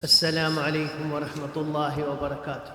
السلام عليكم ورحمة الله وبركاته.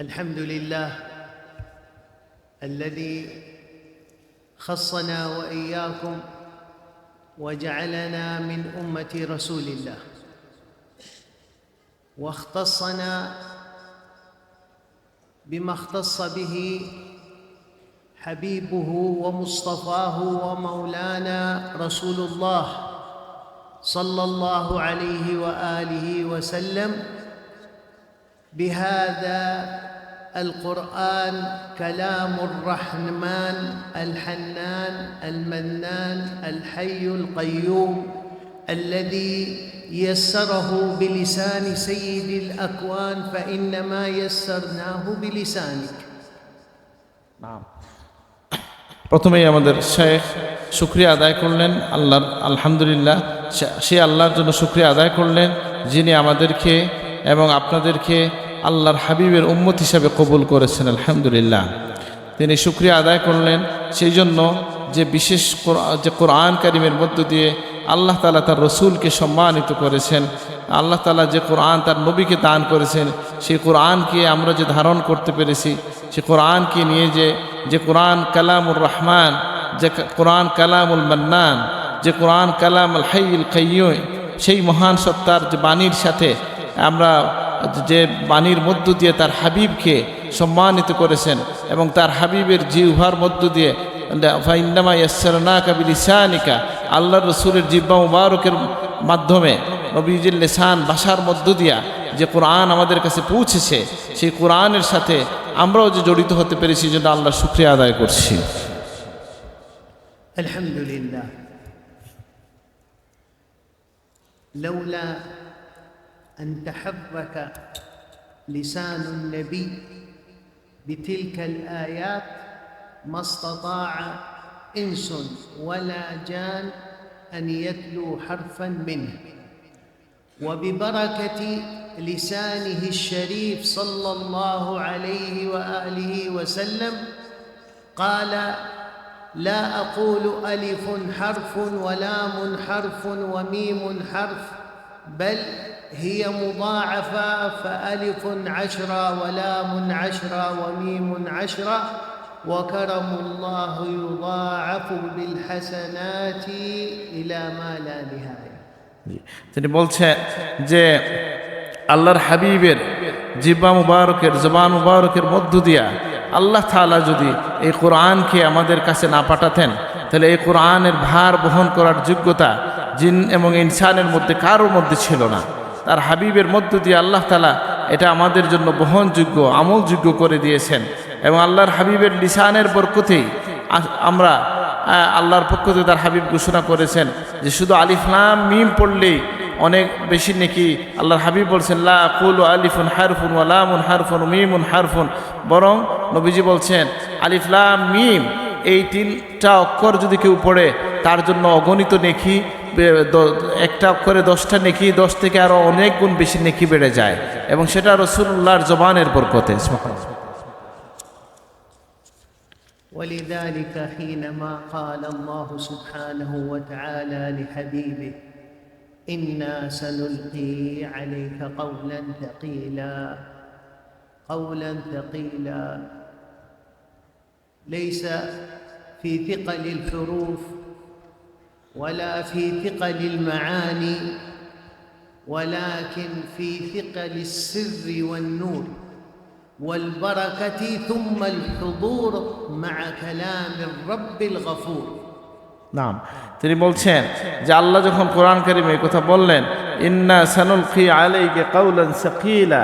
الحمد لله الذي خصنا وإياكم وجعلنا من أمة رسول الله واختصنا بما اختص به حبيبه ومصطفاه ومولانا رسول الله صلى الله عليه وآله وسلم. بهذا القرآن كلام الرحمن الحنان المنان الحي القيوم الذي يسره بلسان سيد الأكوان فإنما يسرناه بلسانك. নাম প্রথমেই আমাদের শেখ শুক্রিয়া আদায় করলেন, আল্লাহর আলহামদুলিল্লাহ, সে- আল্লাহর জন্য শুক্রিয়া আদায় করলেন, যিনি আমাদেরকে এবং আপনাদেরকে আল্লাহর হাবিবের উম্মত হিসাবে কবুল করেছেন, আলহামদুলিল্লাহ। তিনি শুক্রিয়া আদায় করলেন, সেই জন্য যে বিশেষ যে কোরআন কারিমের মধ্য দিয়ে আল্লাহ তালা তার রসুলকে সম্মানিত করেছেন, আল্লাহ তালা যে কোরআন তার নবীকে দান করেছেন, সেই কোরআনকে আমরা যে ধারণ করতে পেরেছি, সে কোরআনকে নিয়ে যে যে কোরআন কালামুর রহমান, যে কোরআন কালামুল মান্নান, যে কোরআন কালাম আল হাইল কাইয় সেই মহান সত্তার যে বাণীর সাথে আমরা যে বাণীর মধ্য দিয়ে তার হাবিবকে সম্মানিত করেছেন এবং তার হাবিবের জিহ্বার মধ্য দিয়ে আল্লাহ রসুলের জিব্বা মুবারকের মাধ্যমে নবীজির লেসান ভাষার মধ্য দিয়া যে কোরআন আমাদের কাছে পৌঁছেছে, সেই কোরআনের সাথে আমরাও যে জড়িত হতে পেরেছি জন্য আল্লাহ শুক্রিয়া আদায় করছি الحمد لله لولا ان تحرك لسان النبي بتلك الايات ما استطاع انس ولا جان ان يتلو حرفا منه وببركه لسانه الشريف صلى الله عليه واله وسلم قال لا أقول ألف حرف ولام حرف وميم حرف بل هي مضاعفة فألف عشرة ولام عشرة وميم عشرة وكرم الله يضاعف بالحسنات إلى ما لا نهاية জি। তিনি বলছেন যে আল্লাহর হাবিবের জিব্বা মুবারকের, জবান মুবারকের মধ্য দিয়া আল্লাহ তাআলা যদি এই কোরআনকে আমাদের কাছে না পাঠাতেন, তাহলে এই কোরআনের ভার বহন করার যোগ্যতা জিন এবং ইনসানের মধ্যে কারোর মধ্যে ছিল না। তার হাবিবের মধ্য দিয়ে আল্লাহ তালা এটা আমাদের জন্য বহনযোগ্য, আমলযোগ্য করে দিয়েছেন এবং আল্লাহর হাবিবের লিসানের বরকতেই আমরা আল্লাহর পক্ষ থেকে তার হাবিব ঘোষণা করেছেন যে শুধু আলিফলাম মিম পড়লেই অনেক বেশি নাকি আল্লাহর হাবিব বলছেন লা কুল আলিফুন হারফুন ওয়ালামুন হারফুন মিমুন হারফুন বরং নবীজি বলছেন আলিফলাম মিম এই তিনটা অক্ষর যদি কেউ পড়ে তার জন্য অগণিত নেকি বে- দ- একটা অক্ষরে দশটা নেকি দশ থেকে আরও অনেক গুণ বেশি নেকি বেড়ে যায় এবং সেটা রসুল্লাহর জবানের বরকতে ولذلك حينما قال الله سبحانه وتعالى لحبيبه إنا سنلقي عليك قولا ثقيلا. قولا ثقيلا. ليس في ثقل الحروف ولا في ثقل المعاني ولكن في ثقل السر والنور والبركة ثم الحضور مع كلام الرب الغفور. নাম। তিনি বলছেন যে আল্লাহ যখন কোরআন কারিমে এই কথা বললেন, ইন্না সানুল খি আলাইকে কাউলান সাকিলা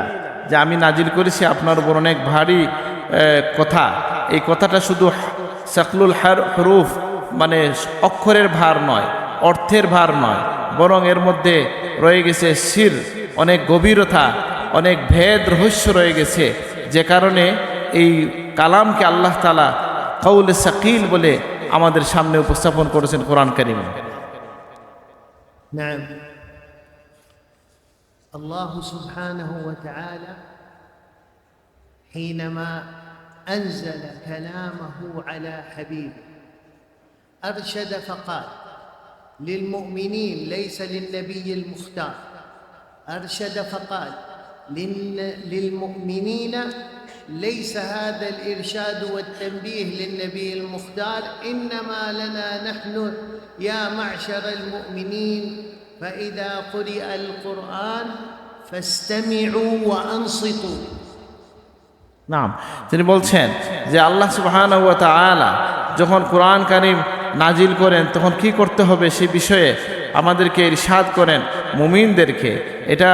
যে আমি নাজিল করেছি আপনার উপর অনেক ভারী কথা। এই কথাটা শুধু সাকলুল হার, হরুফ মানে অক্ষরের ভার নয়, অর্থের ভার নয়, বরং এর মধ্যে রয়ে গেছে শির অনেক গভীরতা, অনেক ভেদ রহস্য রয়ে গেছে, যে কারণে এই কালামকে আল্লাহ তালা কৌলে সাকিল বলে আমাদের সামনে উপস্থাপন করেছেন কোরআন কারিমে نعم الله سبحانه وتعالى حينما انزل كلامه على حبيبه أرشد فقال للمؤمنين ليس للنبي المختار أرشد فقال للن- للمؤمنين ليس هذا الإرشاد والتنبيه للنبي المختار إنما لنا نحن يا معشر المؤمنين فإذا قرئ القرآن فاستمعوا وأنصتوا নাম তিনি বলছেন যে আল্লাহ সুবহানাহু ওয়া তাআলা যখন কোরআন কারীম নাজিল করেন তখন কি করতে হবে সে বিষয়ে আমাদেরকে ইরশাদ করেন মুমিনদেরকে এটা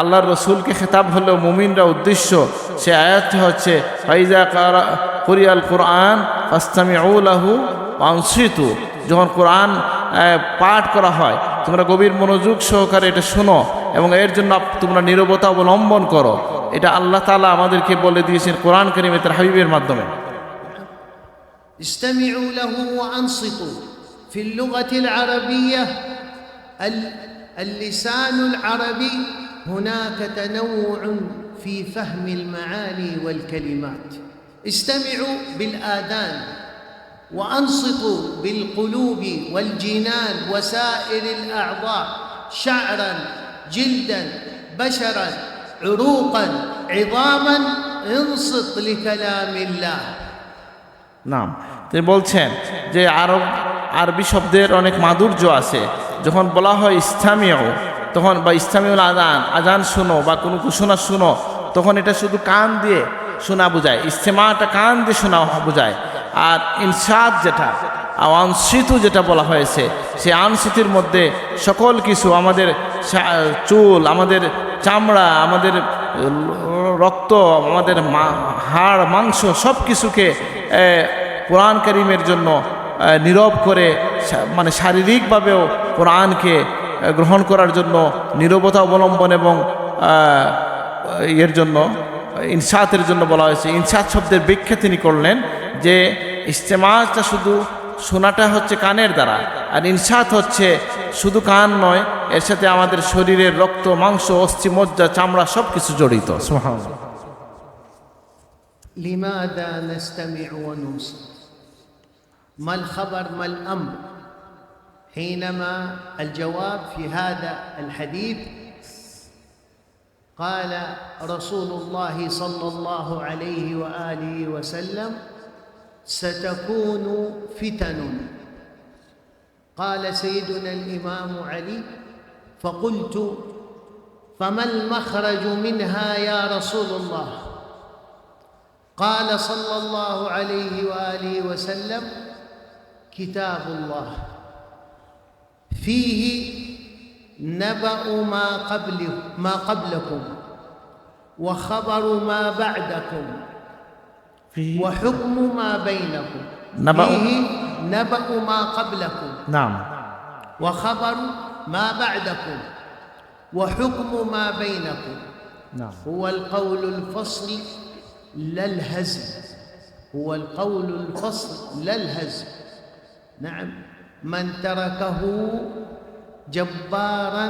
আল্লাহর রসুলকে খেতাব হলেও মুমিনরা উদ্দেশ্য সে আয়াতটি হচ্ছে ফাইজা কারা কুরিয়াল কোরআন ফাস্তামিউ লাহু আনসিতু যখন কোরআন আহ, পাঠ করা হয় তোমরা গভীর মনোযোগ সহকারে এটা শোনো এবং এর জন্য আপ- তোমরা নীরবতা অবলম্বন করো এটা আল্লাহ তাআলা আমাদেরকে বলে দিয়েছেন কোরআন করিমে তার হাবিবের মাধ্যমে استمعوا له وانصتوا في اللغه العربيه ال- اللسان العربي هناك تنوع في فهم المعاني والكلمات استمعوا بالاذان وانصتوا بالقلوب والجنان وسائر الاعضاء شعرا جلدا بشرا عروقا عظاما انصت لكلام الله নাম তিনি বলছেন যে আরব আরবি শব্দের অনেক মাধুর্য আছে যখন বলা হয় ইসলামীয় তখন বা ইসলামীয় আজান আজান শুনো বা কোনো ঘোষণা শুনো, তখন এটা শুধু কান দিয়ে শোনা বোঝায় ইস্তেমাটা কান দিয়ে শোনা বোঝায়। আর ইনসাদ যেটা আনসিতু যেটা বলা হয়েছে সেই আনসিতির মধ্যে সকল কিছু আমাদের চুল, আমাদের চামড়া, আমাদের রক্ত, আমাদের হাড়, মাংস সব কিছুকে কোরআন করিমের জন্য নীরব করে মানে শারীরিকভাবেও কোরআনকে গ্রহণ করার জন্য নীরবতা অবলম্বন এবং আহ, ইয়ের জন্য ইনসাতের জন্য বলা হয়েছে ইনসাত শব্দের ব্যাখ্যা তিনি করলেন যে ইস্তেমাজটা শুধু শোনাটা হচ্ছে কানের দ্বারা আর ইনসাত হচ্ছে শুধু কান নয় এর সাথে আমাদের শরীরের রক্ত মাংস অস্থি মজ্জা চামড়া সব কিছু জড়িত সুবহানাল্লাহ। لماذا نستمع وننصت ما الخبر ما الامر حينما الجواب في هذا الحديث قال رسول الله صلى الله عليه وآله وسلم ستكون فتن. قال سيدنا الإمام علي فقلت فما المخرج منها يا رسول الله؟ قال صلى الله عليه وآله وسلم كتاب الله. فيه نبأ ما قبله ما قبلكم وخبر ما بعدكم فيه وحكم ما بينكم. نبأ. فيه نبأ ما قبلكم. نعم. وخبر ما بعدكم. وحكم ما بينكم. نعم. هو القول الفصل لا الهزل هو القول الفصل لا الهزل نعم. من تركه جبارا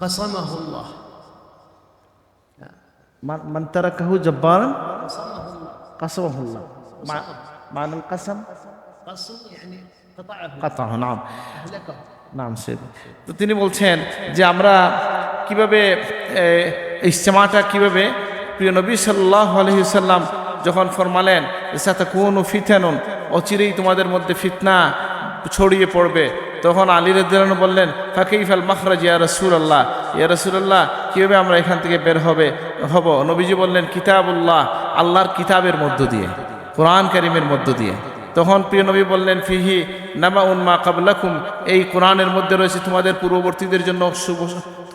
قصمه الله মান তারাকাহু জব্বারান قصمه الله কাসামাহুল্লাহ মানাল কাসাম قصم يعني قطعه কাতাহ নাম أهلكه নাম সে তো তিনি বলছেন যে আমরা কিভাবে এ, ইজতেমাটা কিভাবে প্রিয় নবী সাল্লাহ আলহিসাল্লাম যখন ফরমালেন সাথে কোন ফিতেনুন অচিরেই তোমাদের মধ্যে ফিতনা ছড়িয়ে পড়বে। তখন আলী রদ্দান বললেন ফাকিফাল মখরাজ ইয়া রসুল্লাহ ইয়া রসুল্লাহ কীভাবে আমরা এখান থেকে বের হবে? হব। নবীজি বললেন, কিতাবুল্লাহ, আল্লাহর কিতাবের মধ্য দিয়ে, কোরআন করিমের মধ্য দিয়ে। তখন প্রিয় নবী বললেন, ফিহি নামা উন্মা কাবলাকুম, এই কোরআনের মধ্যে রয়েছে তোমাদের পূর্ববর্তীদের জন্য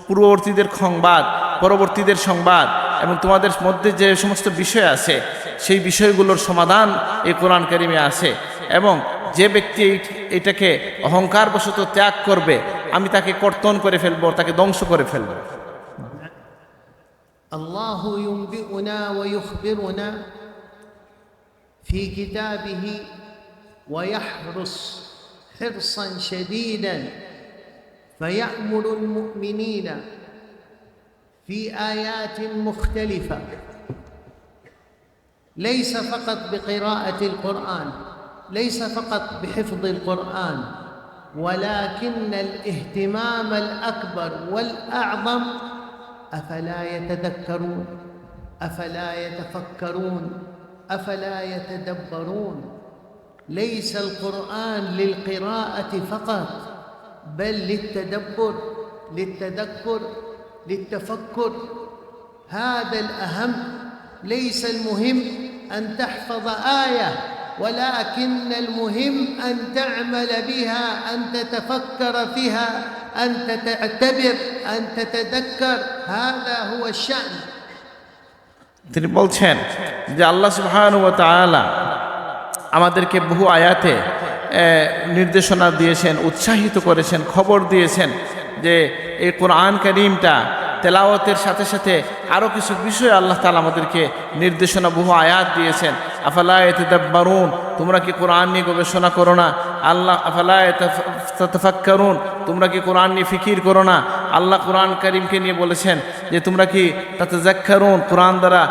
পূর্ববর্তীদের সংবাদ, পরবর্তীদের সংবাদ, এবং তোমাদের মধ্যে যে সমস্ত বিষয় আছে, সেই বিষয়গুলোর সমাধান এই কোরআন কারিমে আছে। এবং যে ব্যক্তি এই- এটাকে অহংকারবশত ত্যাগ করবে আমি তাকে কর্তন করে ফেলবো তাকে ধ্বংস করে ফেলবো الله ينبئنا ويخبرنا في كتابه ويحرص حرصا شديدا فيأمر المؤمنين في آيات مختلفة ليس فقط بقراءة القرآن ليس فقط بحفظ القرآن ولكن الاهتمام الأكبر والأعظم أفلا يتذكرون؟ أفلا يتفكرون؟ أفلا يتدبرون؟ ليس القرآن للقراءة فقط بل للتدبر للتذكر للتفكر. هذا الأهم. ليس المهم أن تحفظ آية. ولكن المهم أن تعمل بها أن تتفكر فيها أن تعتبر أن تتذكر هذا هو الشأن তিনি বলছেন যে আল্লাহ সুবহান ও তাআলা আমাদেরকে বহু আয়াতে এ, নির্দেশনা দিয়েছেন উৎসাহিত করেছেন খবর দিয়েছেন যে এই কোরআন করিমটা তেলাওয়াতের সাথে সাথে আরও কিছু বিষয় আল্লাহ তালা আমাদেরকে নির্দেশনা বহু আয়াত দিয়েছেন আফালা তোমরা কি কোরআন নিয়ে গবেষণা করো না? আল্লাহ, আফালা তফাক্কারুন তোমরা কি কোরআন নিয়ে ফিকির করো না? আল্লাহ কোরআন করিমকে নিয়ে বলেছেন যে, তোমরা কি তাতে জাক্কারুন কোরআন দ্বারা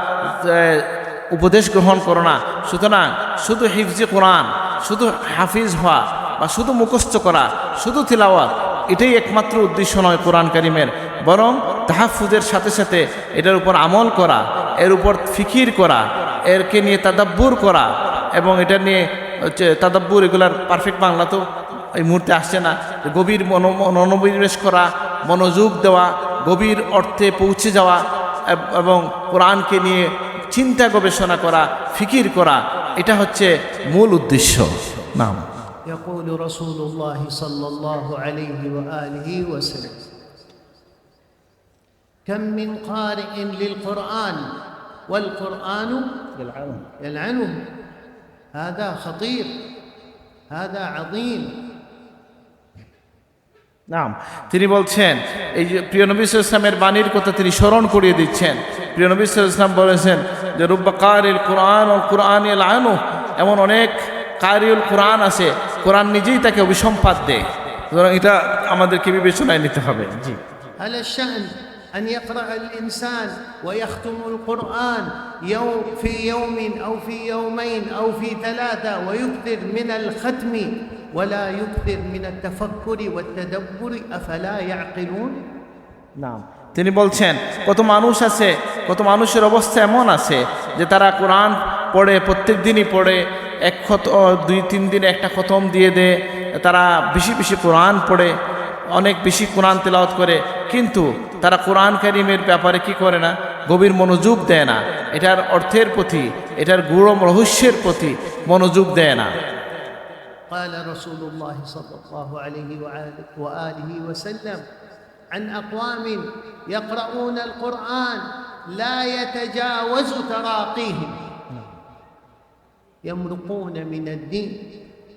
উপদেশ গ্রহণ করো না? সুতরাং শুধু হিফজি কোরআন, শুধু হাফিজ হওয়া বা শুধু মুখস্থ করা, শুধু তিলাওয়াত, এটাই একমাত্র উদ্দেশ্য নয় কোরআন করিমের। বরং তাহাফুজের সাথে সাথে এটার উপর আমল করা, এর উপর ফিকির করা এরকে নিয়ে তাদাব্বুর করা এবং এটা নিয়ে হচ্ছে তাদাব্বুর এগুলার পারফেক্ট বাংলা তো এই মুহূর্তে আসছে না গভীর মনো মনোনিবেশ করা মনোযোগ দেওয়া গভীর অর্থে পৌঁছে যাওয়া এব- এবং কোরআনকে নিয়ে চিন্তা গবেষণা করা ফিকির করা এটা হচ্ছে মূল উদ্দেশ্য নাম يقول رسول الله صلى الله عليه واله وسلم كم من قارئ للقران والقران يلعنه هذا خطير هذا عظيم নাম তিনি বলছেন এই যে প্রিয় নবী ইসলামের বাণীর কথা তিনি স্মরণ করিয়ে দিচ্ছেন প্রিয় নবী ইসলাম বলেছেন যে রুব্বা কারিল কোরআন ও কোরআন আনু এমন অনেক কারিউল কোরআন আছে কোরআন নিজেই তাকে অভিসম্পাদ দেয় সুতরাং এটা আমাদেরকে বিবেচনায় নিতে হবে জি هل الشأن أن يقرأ الإنسان ويختم القرآن يوم في يوم أو في يومين أو في ثلاثة ويكثر من الختم ولا يكثر من التفكر والتدبر أفلا يعقلون নাম তিনি বলছেন কত মানুষ আছে কত মানুষের অবস্থা এমন আছে যে তারা কোরআন পড়ে প্রত্যেক দিনই পড়ে এক খত ও দুই তিন দিনে একটা খতম দিয়ে দেয় তারা বেশি বেশি কোরআন পড়ে অনেক বেশি কোরআন তেলাওয়াত করে কিন্তু তারা কোরআন কারিমের ব্যাপারে কি করে না গভীর মনোযোগ দেয় না এটার অর্থের প্রতি এটার গুরম রহস্যের প্রতি মনোযোগ দেয় না قال رسول الله صلى الله عليه وآله, وآله وسلم عن أقوام يقرؤون القرآن لا يتجاوز تراقيهم يمرقون من الدين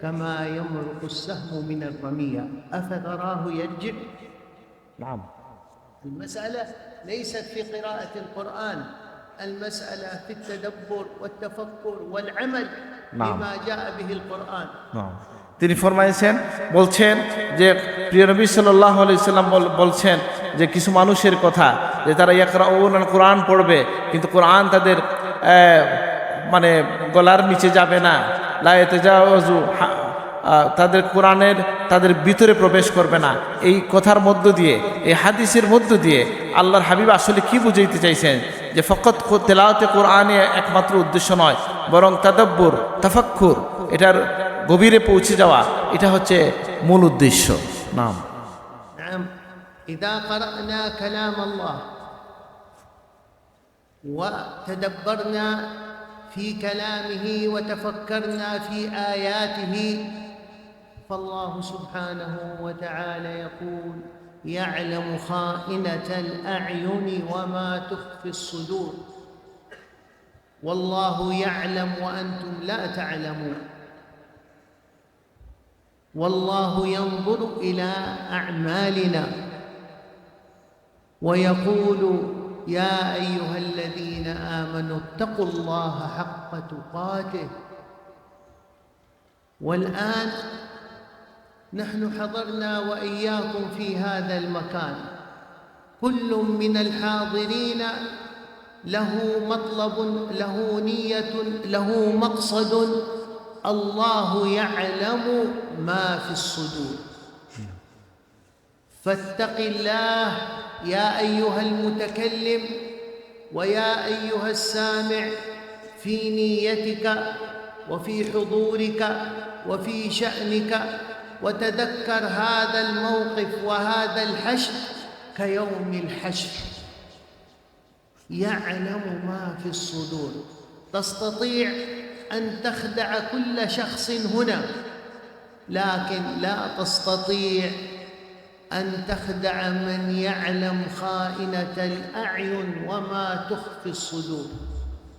كما يمرق السهم من الرمية أفتراه يرجع নাম المسألة ليست في قراءة القرآن المسألة في التدبر والتفكر والعمل نعم. بما جاء به القرآن তিনি ফরমাইছেন বলছেন যে প্রিয় নবী সাল্লাহ আলাইসাল্লাম বলছেন যে কিছু মানুষের কথা যে তারা ইয়াকরা কোরআন পড়বে কিন্তু কোরআন তাদের আহ, মানে গলার নিচে যাবে না লায়েতে যাওয়াজু তাদের কোরআনের তাদের ভিতরে প্রবেশ করবে না এই কথার মধ্য দিয়ে এই হাদিসের মধ্য দিয়ে আল্লাহর হাবিব আসলে কি বুঝাইতে চাইছেন যে ফকত তেলাওতে কোরআনে একমাত্র উদ্দেশ্য নয় বরং তাদাব্বুর তাফাক্কুর এটার গভীরে পৌঁছে যাওয়া এটা হচ্ছে মূল উদ্দেশ্য নাম نعم إذا قرأنا كلام الله وتدبرنا في كلامه وتفكرنا في آياته. فالله سبحانه وتعالى يقول يعلم خائنة الأعين وما تخفي الصدور. والله يعلم وأنتم لا تعلمون. والله ينظر إلى أعمالنا ويقول يا أيها الذين آمنوا اتقوا الله حق تقاته. والآن نحن حضرنا وإياكم في هذا المكان. كل من الحاضرين له مطلب له نية له مقصد. الله يعلم ما في الصدور. فاتق الله يا أيها المتكلم ويا أيها السامع في نيتك وفي حضورك وفي شأنك وتذكر هذا الموقف وهذا الحشر كيوم الحشر. يعلم ما في الصدور. تستطيع أن تخدع كل شخص هنا لكن لا تستطيع ان تخدع من يعلم خائنه الاعين وما تخفي الصدور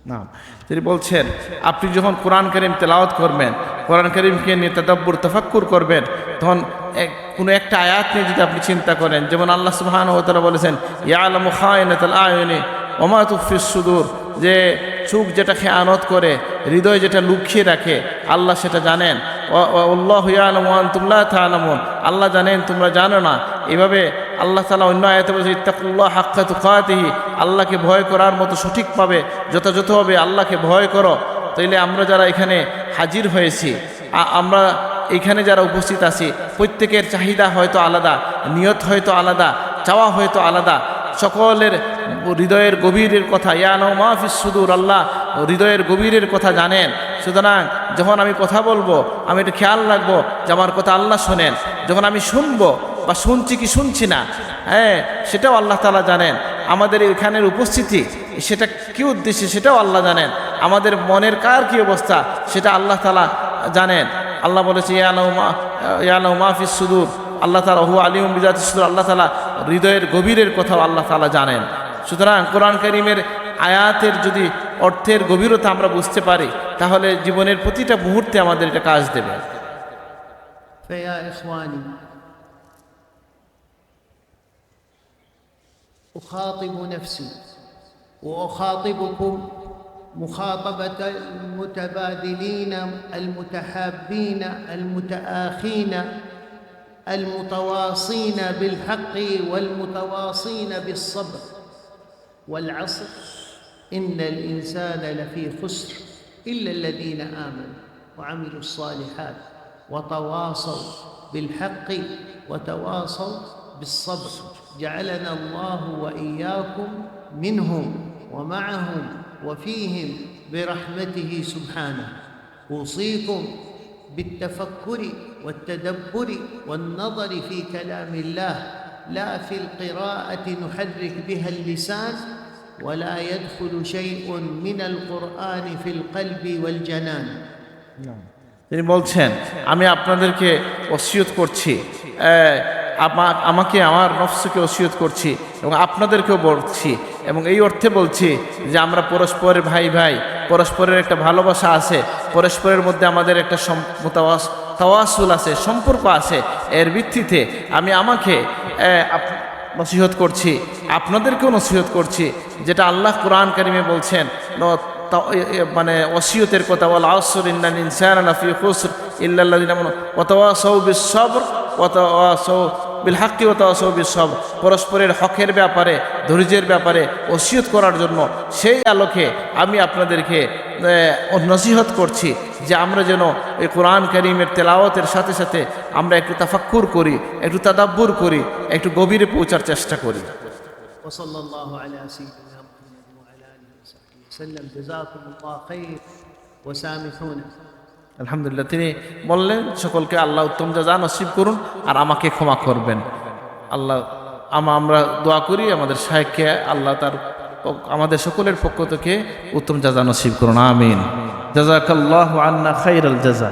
না তিনি বলছেন আপনি যখন কোরআন করিম তেলাওয়াত করবেন কোরআন করিমকে নিয়ে তদাব্বুর তফাক্কুর করবেন তখন এক কোনো একটা আয়াত নিয়ে যদি আপনি চিন্তা করেন যেমন আল্লাহ সুবহান ও তারা বলেছেন ইয়া আলম খায়নাতাল আয়নি ওমা তুফিস সুদূর যে চুপ যেটা খেয়ানত করে হৃদয় যেটা লুকিয়ে রাখে আল্লাহ সেটা জানেন উল্লাহ তুমলা তালামুন। আল্লাহ জানেন, তোমরা জানো না। এভাবে আল্লাহ তালা অন্য আয়াতে বলছে, ইত্তাকুল্লাহ হাক্কা তুকাতিহি। আল্লাহকে ভয় করার মতো সঠিকভাবে যথাযথভাবে আল্লাহকে ভয় করো। তাইলে আমরা যারা এখানে হাজির হয়েছি আমরা এখানে যারা উপস্থিত আছি, প্রত্যেকের চাহিদা হয়তো আলাদা, নিয়ত হয়তো আলাদা, চাওয়া হয়তো আলাদা। সকলের হৃদয়ের গভীরের কথা ইয়ানো মাহফিস সুদূর, আল্লাহ হৃদয়ের গভীরের কথা জানেন। সুতরাং যখন আমি কথা বলব, আমি একটু খেয়াল রাখব যে আমার কথা আল্লাহ শোনেন। যখন আমি শুনব বা শুনছি কি শুনছি না হ্যাঁ সেটাও আল্লাহ তালা জানেন। আমাদের এখানের উপস্থিতি, সেটা কি উদ্দেশ্যে সেটাও আল্লাহ জানেন। আমাদের মনের কার কি অবস্থা, সেটা আল্লাহ তালা জানেন। আল্লাহ বলেছে ইয়ানো মা ইয়ানো মাহফিস সুদূর। আল্লাহ তালা হু আলিম বিজাত সুদূর। আল্লাহ তালা হৃদয়ের গভীরের কথাও আল্লাহ তালা জানেন। সুতরাং কোরআন করিমের আয়াতের যদি অর্থের গভীরতা আমরা বুঝতে পারি তাহলে জীবনের প্রতিটা মুহূর্তে আমাদের এটা কাজ দেবে فيا اخواني اخاطب نفسي واخاطبكم مخاطبه المتبادلين المتحابين المتآخين المتواصين بالحق والمتواصين بالصبر والعصر إن الإنسان لفي خسر إلا الذين آمنوا وعملوا الصالحات وتواصوا بالحق وتواصوا بالصبر. جعلنا الله وإياكم منهم ومعهم وفيهم برحمته سبحانه. أوصيكم بالتفكر والتدبر والنظر في كلام الله. لا في القراءة نحرك بها اللسان ولا يدخل شيء من القران في القلب والجنان তিনি বলছেন আমি আপনাদেরকে ওসিয়ত করছি এ, আমা- আমাকে আমার নফসকে ওসিয়ত করছি এবং আপনাদেরকেও বলছি এবং এই অর্থে বলছি যে আমরা পরস্পরের ভাই ভাই পরস্পরের একটা ভালোবাসা আছে পরস্পরের মধ্যে আমাদের একটা সম- মোতাওয়াস- তাওয়াসুল আছে সম্পর্ক আছে এর ভিত্তিতে আমি আমাকে এ, আপ- নসিহত করছি। আপনাদেরকেও নসিহত করছি, যেটা আল্লাহ কোরআন কারিমে বলছেন মানে ওসিয়তের কথা বল আসর ইন্দান ইনসান ইল্লা খুসর ইল্লাল্লাযিনা সবর ওয়া তাওয়াসাউ বিল হাক্কি ওয়া তাওয়াসাউ বিস সবর পরস্পরের হকের ব্যাপারে ধৈর্যের ব্যাপারে ওসিয়ত করার জন্য সেই আলোকে আমি আপনাদেরকে এ, নসিহত করছি যে আমরা যেন এই কোরআন করিমের তেলাওয়াতের সাথে সাথে আমরা একটু তাফাক্কুর করি একটু তাদাব্বুর করি একটু গভীরে পৌঁছার চেষ্টা করি وصلى الله على سيدنا محمد وعلى اله وصحبه وسلم جزاكم الله خير وسامحونا আলহামদুলিল্লাহ, তিনি বললেন, সকলকে আল্লাহ উত্তম যা যা নসিব করুন আর আমাকে ক্ষমা করবেন। আল্লাহ, আমা, আমরা দোয়া করি, আমাদের সাহেবকে, আল্লাহ তার আমাদের সকলের পক্ষ থেকে উত্তম যা যা নসিব করুন। আমিন। জাজাকাল্লাহ আন্না খাইরাল জাজা